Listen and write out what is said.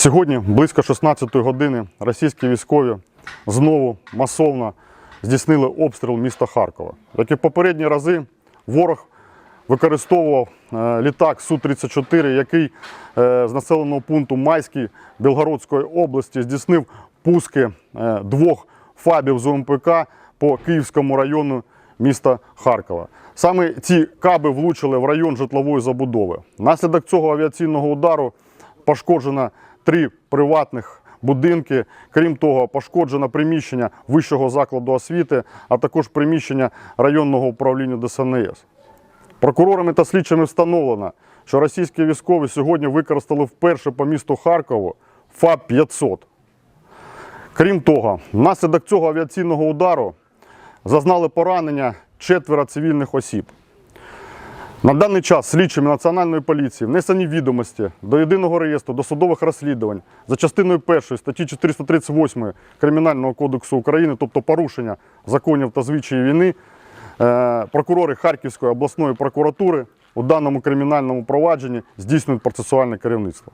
Сьогодні, близько 16 години, російські військові знову масовно здійснили обстріл міста Харкова. Як і в попередні рази, ворог використовував е, літак Су-34, який е, з населеного пункту Майський Білгородської області здійснив пуски е, двох фабів з УМПК по Київському району міста Харкова. Саме ці каби влучили в район житлової забудови. Внаслідок цього авіаційного удару пошкоджено три приватних будинки. Крім того, пошкоджено приміщення вищого закладу освіти, а також приміщення районного управління ДСНС. Прокурорами та слідчими встановлено, що російські військові сьогодні використали вперше по місту Харкову ФАП-500. Крім того, внаслідок цього авіаційного удару зазнали поранення четверо цивільних осіб. На даний час слідчими Національної поліції внесені відомості до єдиного реєстру досудових розслідувань за частиною 1 статті 438 Кримінального кодексу України, тобто порушення законів та звичаїв війни, е, прокурори Харківської обласної прокуратури у даному кримінальному провадженні здійснюють процесуальне керівництво.